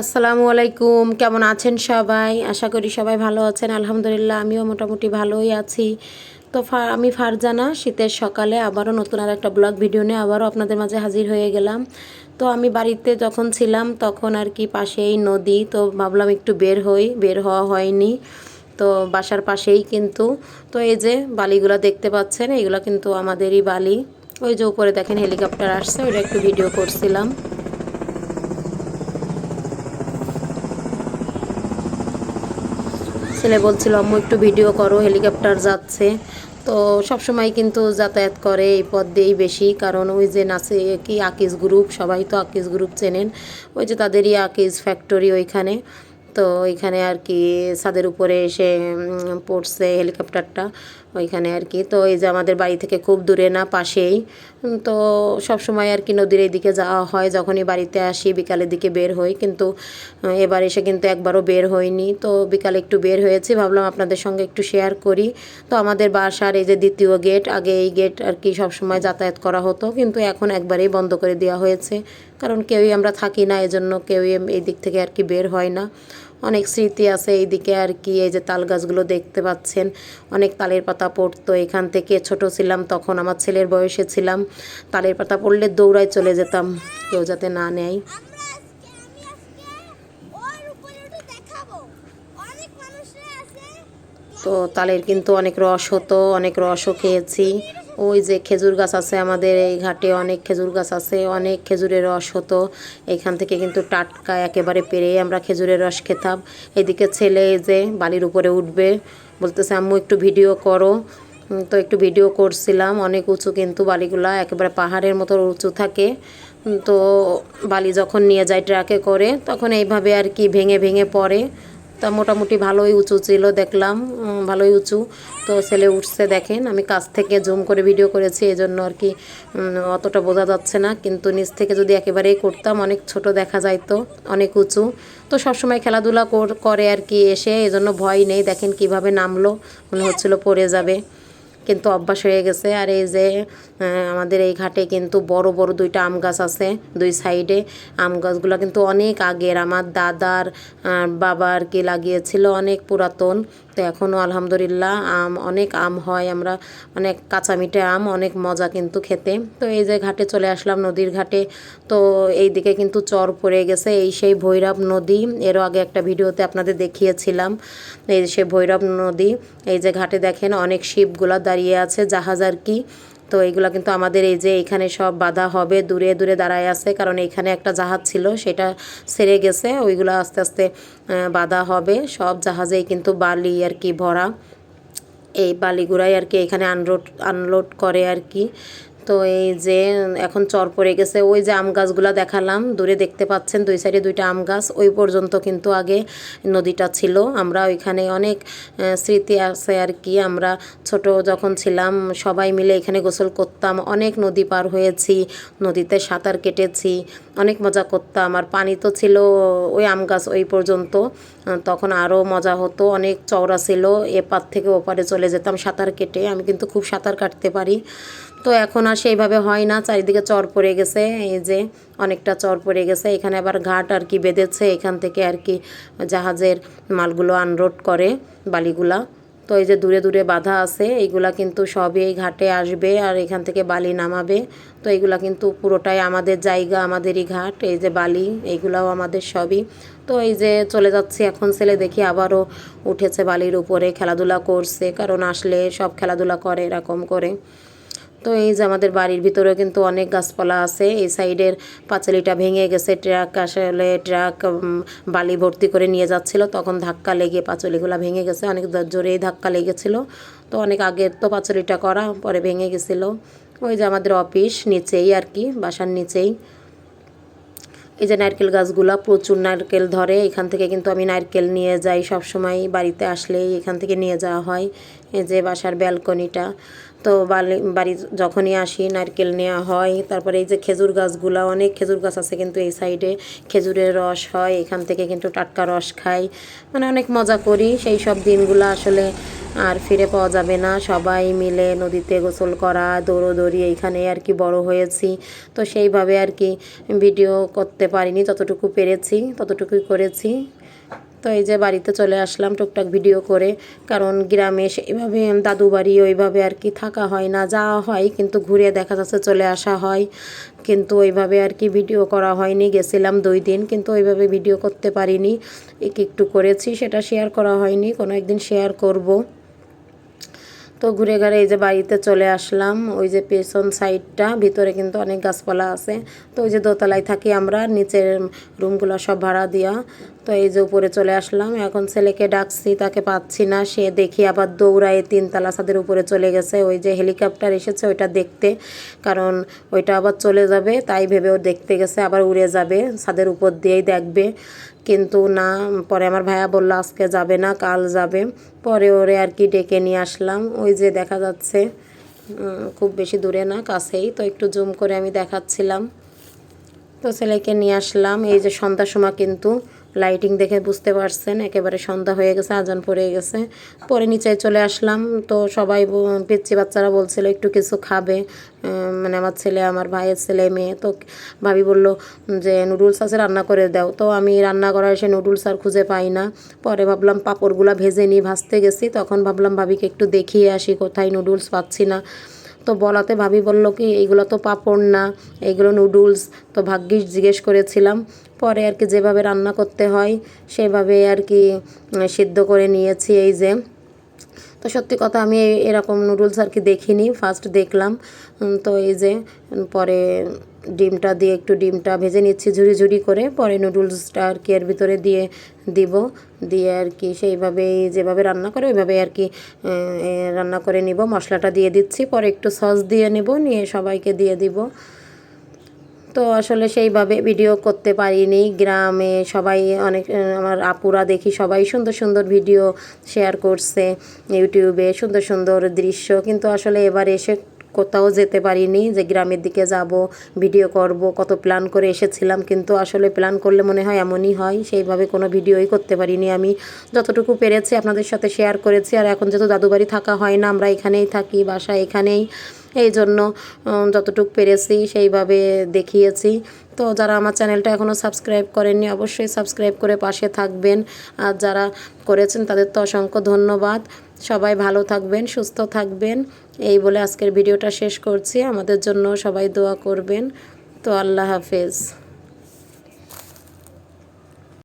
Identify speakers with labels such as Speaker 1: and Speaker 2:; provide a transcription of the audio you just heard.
Speaker 1: আসসালামু আলাইকুম, কেমন আছেন সবাই? আশা করি সবাই ভালো আছেন। আলহামদুলিল্লাহ, আমিও মোটামুটি ভালোই আছি। তো আমি ফারজানা, শীতের সকালে আবারও নতুন আর একটা ব্লগ ভিডিও নিয়ে আবারও আপনাদের মাঝে হাজির হয়ে গেলাম। তো আমি বাড়িতে যখন ছিলাম, তখন আর কি পাশেই নদী, তো ভাবলাম একটু বের হই। বের হওয়া হয়নি, তো বাসার পাশেই কিন্তু। তো এই যে বালিগুলো দেখতে পাচ্ছেন, এগুলো কিন্তু আমাদেরই বালি। ওই যে উপরে দেখেন, হেলিকপ্টার আসছে ওটা একটু ভিডিও করছিলাম। ছেলে বলছিল, আম্মু, একটু ভিডিও করো হেলিকপ্টার যাচ্ছে। তো সবসময় কিন্তু যাতায়াত করে এই পথ দিয়েই বেশি। কারণ ওই যে নাচে কি আকিজ গ্রুপ সবাই তো আকিজ গ্রুপ চেনেন। ওই যে তাদেরই আকিজ ফ্যাক্টরি ওইখানে। তো ওইখানে আর কি ছাদের উপরে এসে পড়ছে হেলিকপ্টারটা ওইখানে আর কি। তো এই যে আমাদের বাড়ি থেকে খুব দূরে না, পাশেই। তো সব সময় আর কি নদীর এইদিকে যাওয়া হয়, যখনই বাড়িতে আসি বিকালের দিকে বের হই। কিন্তু এবার এসে কিন্তু একবারও বের হইনি। তো বিকালে একটু বের হয়েছি, ভাবলাম আপনাদের সঙ্গে একটু শেয়ার করি। তো আমাদের বাসার এই যে দ্বিতীয় গেট আগে এই গেট আর কি সব সময় যাতায়াত করা হতো। কিন্তু এখন একবারেই বন্ধ করে দেওয়া হয়েছে। কারণ কেউই আমরা থাকি না এজন্য কেউই এই দিক থেকে আর কি বের হয় না। অনেক স্মৃতি আছে এইদিকে আর কি এই যে তাল গাছগুলো দেখতে পাচ্ছেন। অনেক তালের পাতা পড়তো এখান থেকে ছোট ছিলাম তখন আমার ছেলের বয়সে ছিলাম। তালের পাতা পড়লে দৌড়ায় চলে যেতাম কেউ যাতে না নেয়। তো তালের কিন্তু অনেক রস হতো অনেক রসও খেয়েছি। ওই যে খেজুর গাছ আছে আমাদের এই ঘাটে, অনেক খেজুর গাছ আছে, অনেক খেজুরের রস হতো। এখান থেকে কিন্তু টাটকা একেবারে পেরে আমরা খেজুরের রস খেতাম। এদিকে ছেলে যে বালির উপরে উঠবে, বলতেছে, আম্মু, একটু ভিডিও করো। তো একটু ভিডিও করছিলাম, অনেক উঁচু কিন্তু বালিগুলা একেবারে পাহাড়ের মতো উঁচু থাকে। তো বালি যখন নিয়ে যায় ট্রাকে করে, তখন এইভাবে আর কি ভেঙে ভেঙে পড়ে। তা মোটামুটি ভালোই উঁচু ছিল, দেখলাম ভালোই উঁচু। তো ছেলে উঠছে, দেখেন, আমি কাছ থেকে জুম করে ভিডিও করেছি এই জন্য আর কি অতটা বোঝা যাচ্ছে না। কিন্তু নিচ থেকে যদি একেবারেই করতাম, অনেক ছোট দেখা যায় তো অনেক উঁচু। তো সবসময় খেলাধুলা কর- আর কি এসে, এজন্য ভয় নেই, দেখেন কীভাবে নামলো, মনে হচ্ছিল পড়ে যাবে। কিন্তু অভ্যাস হয়ে গেছে। আর এই যে আমাদের এই ঘাটে কিন্তু বড় বড় দুইটা আম গাছ আছে দুই সাইডে। আম গাছগুলো কিন্তু অনেক আগের। আমার দাদার বাবার কি লাগিয়েছিল অনেক পুরাতন। তো এখনও আলহামদুলিল্লাহ আম, অনেক আম হয় আমরা, অনেক কাঁচা মিঠে আম, অনেক মজা কিন্তু খেতে। তো এই যে ঘাটে চলে আসলাম নদীর ঘাটে, তো এই দিকে কিন্তু চর পড়ে গেছে। এই সেই ভৈরব নদী এরও আগে একটা ভিডিওতে আপনাদের দেখিয়েছিলাম। এই যে সে ভৈরব নদী, এই যে ঘাটে দেখেন অনেক শিপগুলা দাঁড়িয়ে আছে, জাহাজ আর কি। তো এগুলো কিন্তু আমাদের এই যে এখানে সব বাধা হবে, দূরে দূরে দাঁড়ায় আছে, কারণ এখানে একটা জাহাজ ছিল, সেটা সেরে গেছে, ওইগুলো আস্তে আস্তে বাধা হবে। সব জাহাজেই কিন্তু বালি আর কি ভরা। এই বালিগুড়াই আর কি এখানে আনলোড আনলোড করে আর কি। তো এই যে এখন চর পড়ে গেছে, ওই যে আম গাছগুলো দেখালাম, দূরে দেখতে পাচ্ছেন দুই সাইডে দুইটা আম গাছ, ওই পর্যন্ত কিন্তু আগে নদীটা ছিল। আমরা ওইখানে অনেক স্মৃতি আছে আর কি। আমরা ছোট যখন ছিলাম, সবাই মিলে এখানে গোসল করতাম। অনেক নদী পার হয়েছি, নদীতে সাঁতার কেটেছি, অনেক মজা করতাম। আর পানি তো ছিল ওই আম গাছ ওই পর্যন্ত। তখন আরও মজা হতো, অনেক চওড়া ছিল। এপার থেকে ওপারে চলে যেতাম সাঁতার কেটে। আমি কিন্তু খুব সাঁতার কাটতে পারি। তো এখন আর সেইভাবে হয় না, চারিদিকে চর পড়ে গেছে, এই যে অনেকটা চর পড়ে গেছে। এখানে আবার ঘাট আর কি বেঁধেছে, এখান থেকে আর কি জাহাজের মালগুলো আনলোড করে বালিগুলা। তো এই যে দূরে দূরে বাধা আছে, এইগুলা কিন্তু সবই এই ঘাটে আসবে আর এখান থেকে বালি নামাবে। তো এইগুলা কিন্তু পুরোটাই আমাদের জায়গা, আমাদেরই ঘাট, এই যে বালি, এইগুলাও আমাদের সবই। তো এই যে চলে যাচ্ছি এখন ছেলে দেখি আবারও উঠেছে বালির উপরে, খেলাধুলা করছে, কারণ আসলে সব খেলাধুলা করে এরকম করে। তো এই যে আমাদের বাড়ির ভিতরেও কিন্তু অনেক গাছপালা আছে। এই সাইডের পাঁচালিটা ভেঙে গেছে, ট্রাক আসলে ট্রাক বালি ভর্তি করে নিয়ে যাচ্ছিল। তখন ধাক্কা লেগে পাঁচলিগুলো ভেঙে গেছে, অনেক জোরেই ধাক্কা লেগেছিল। তো অনেক আগের তো পাঁচলিটা করা, পরে ভেঙে গেছিল। ওই যে আমাদের অফিস, নিচেই আর কি, বাসার নিচেই। এই যে নারকেল গাছগুলো প্রচুর নারকেল ধরে, এখান থেকে কিন্তু আমি নারকেল নিয়ে যাই সব সময় বাড়িতে আসলেই এখান থেকে নিয়ে যাওয়া হয়, এই যে বাসার ব্যালকনিটা। তো বাড়ি যখনই আসি নারকেল নেওয়া হয়, তারপরে এই যে খেজুর গাছগুলো, অনেক খেজুর গাছ আছে কিন্তু এই সাইডে, খেজুরের রস হয়, এখান থেকে কিন্তু টাটকা রস খাই মানে অনেক মজা করি। সেই সব দিনগুলো আসলে আর ফিরে পাওয়া যাবে না। সবাই মিলে নদীতে গোসল করা, দৌড়োদৌড়ি এইখানে আর কি বড় হয়েছি। তো সেইভাবে আর কি ভিডিও করতে পারিনি, যতটুকু পেরেছি ততটুকুই করেছি। তো এই যে বাড়িতে চলে আসলাম টুকটাক ভিডিও করে, কারণ গ্রামে সেইভাবে দাদু বাড়ি ওইভাবে আর কি থাকা হয় না, যাওয়া হয় কিন্তু ঘুরে দেখা যাচ্ছে চলে আসা হয়। কিন্তু ওইভাবে আর কি ভিডিও করা হয়নি, গেছিলাম দুই দিন কিন্তু ওইভাবে ভিডিও করতে পারিনি। এক একটু করেছি, সেটা শেয়ার করা হয়নি, কোনো একদিন শেয়ার করব। তো ঘুরে ঘাড়ে এই যে বাড়িতে চলে আসলাম। ওই যে পেছন সাইডটা, ভিতরে কিন্তু অনেক গাছপালা আছে। তো ওই যে দোতলায় থাকি আমরা, নিচের রুমগুলো সব ভাড়া দেওয়া তো এই যে উপরে চলে আসলাম। এখন ছেলেকে ডাকছি, তাকে পাচ্ছি না। সে দেখি আবার দৌড়ায়, তিনতলা ছাদের উপরে চলে গেছে। ওই যে হেলিকপ্টার এসেছে, ওইটা দেখতে। কারণ ওইটা আবার চলে যাবে, তাই ভেবে ও দেখতে গেছে, আবার উড়ে যাবে। ছাদের উপর দিয়েই দেখবে। কিন্তু না, পরে আমার ভাইয়া বলল আজকে যাবে না, কাল যাবে। পরে ওরে আর কি ডেকে নিয়ে আসলাম। ওই যে দেখা যাচ্ছে খুব বেশি দূরে না, কাছেই। তো একটু জুম করে আমি দেখাচ্ছিলাম। তো ছেলেকে নিয়ে আসলাম। এই যে সন্ধ্যার সময় কিন্তু লাইটিং দেখে বুঝতে পারছেন, একেবারে সন্ধ্যা হয়ে গেছে, আজান পড়ে গেছে। পরে নিচে চলে আসলাম, তো সবাই পিচ্ছি বাচ্চারা বলছিল, একটু কিছু খাবে। মানে আমার ছেলে, আমার ভাইয়ের ছেলে, মেয়ে, তো ভাবি বলল যে, নুডলস আছে, রান্না করে দাও। তো আমি রান্না করার এসে নুডলস আর খুঁজে পাই না। পরে ভাবলাম পাঁপড়গুলা ভেজে নিই, ভাজতে গেছি। তখন ভাবলাম ভাবিকে একটু দেখিয়ে আসি, কোথায় নুডলস পাচ্ছি না। তো বলাতে ভাবি বলল কি, এইগুলো তো পাপড় না এইগুলো নুডলস। তো ভাগ্যিস জিজ্ঞেস করেছিলাম পরে আর কি যেভাবে রান্না করতে হয়, সেভাবে আর কি সিদ্ধ করে নিয়েছি এই যে। তো সত্যি কথা আমি এরকম নুডলস আর কি দেখিনি ফার্স্ট দেখলাম। তো এই যে পরে ডিমটা দিয়ে একটু ডিমটা ভেজে নিচ্ছি ঝুড়ি ঝুড়ি করে, পরে নুডলসটা আর কি এর ভিতরে দিয়ে দিব। দিয়ে আর কি সেইভাবেই যেভাবে রান্না করে ওইভাবে আর কি রান্না করে নিব। মশলাটা দিয়ে দিচ্ছি, পরে একটু সস দিয়ে নেব, নিয়ে সবাইকে দিয়ে দিব। তো আসলে সেইভাবে ভিডিও করতে পারিনি। গ্রামে সবাই অনেক, আমার আপুরা দেখি সবাই সুন্দর সুন্দর ভিডিও শেয়ার করছে ইউটিউবে সুন্দর সুন্দর দৃশ্য। কিন্তু আসলে এবার এসে কোথাও যেতে পারিনি যে গ্রামের দিকে যাব ভিডিও করব, কত প্ল্যান করে এসেছিলাম। কিন্তু আসলে প্ল্যান করলে মনে হয় এমনই হয়, সেইভাবে কোনো ভিডিওই করতে পারিনি আমি। যতটুকু পেরেছি আপনাদের সাথে শেয়ার করেছি। আর এখন যেহেতু দাদুবাড়ি থাকা হয় না, আমরা এখানেই থাকি, বাসা এখানেই। এই জন্য যতটুকু পেরেছি সেইভাবে দেখিয়েছি। তো যারা আমার চ্যানেলটা এখনও সাবস্ক্রাইব করেননি, অবশ্যই সাবস্ক্রাইব করে পাশে থাকবেন। আর যারা করেছেন, তাদের তো অসংখ্য ধন্যবাদ। সবাই ভালো থাকবেন, সুস্থ থাকবেন। এই বলে আজকের ভিডিওটা শেষ করছি। আমাদের জন্য সবাই দোয়া করবেন। তো আল্লাহ হাফেজ।